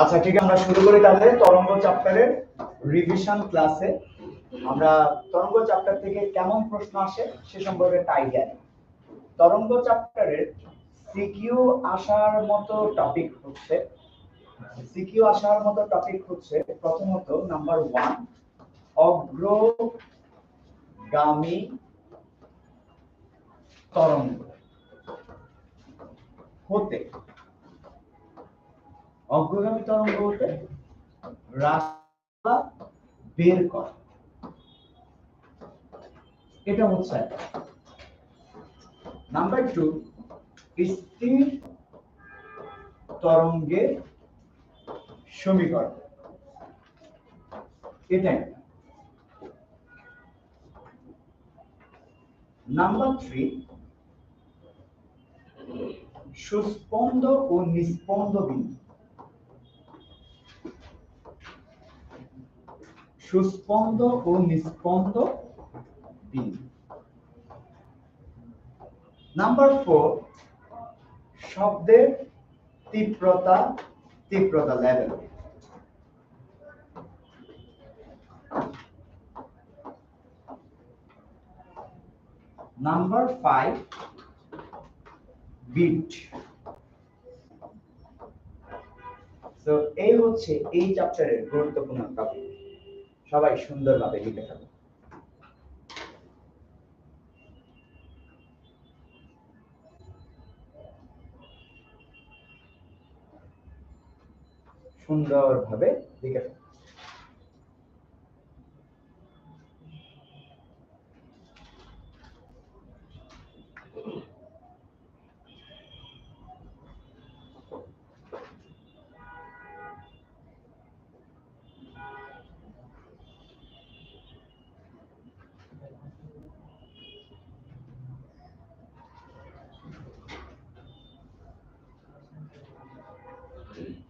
আচ্ছা ঠিক আমরা শুরু করি তাহলে তরঙ্গ চ্যাপ্টারের রিভিশন ক্লাসে আমরা তরঙ্গ চ্যাপ্টার থেকে কেমন প্রশ্ন আসে সে সম্পর্কে আইডিয়া নেই। তরঙ্গ চ্যাপ্টারের সিকিউ আসার মতো টপিক হচ্ছে সিকিউ আসার মতো টপিক হচ্ছে প্রথমত নাম্বার ওয়ান অগ্রগামী তরঙ্গ। হতে অগ্রগামী তরঙ্গ হতে রাস্তা বের করা। এটা হচ্ছে নাম্বার টু স্থির তরঙ্গের সমীকরণ। এটা একটা। নাম্বার থ্রি সুস্পন্দ ও নিস্পন্দ বিন্দু। সুস্পন্দ ও নিস্পন্দ বিন্দু নাম্বার ফোর শব্দের তীব্রতা তীব্রতা লেভেল নাম্বার ফাইভ বিট তো এই হচ্ছে এই চ্যাপ্টারের গুরুত্বপূর্ণ টপিক সবাই সুন্দরভাবে লিখে ফেলো। সুন্দরভাবে লিখে Okay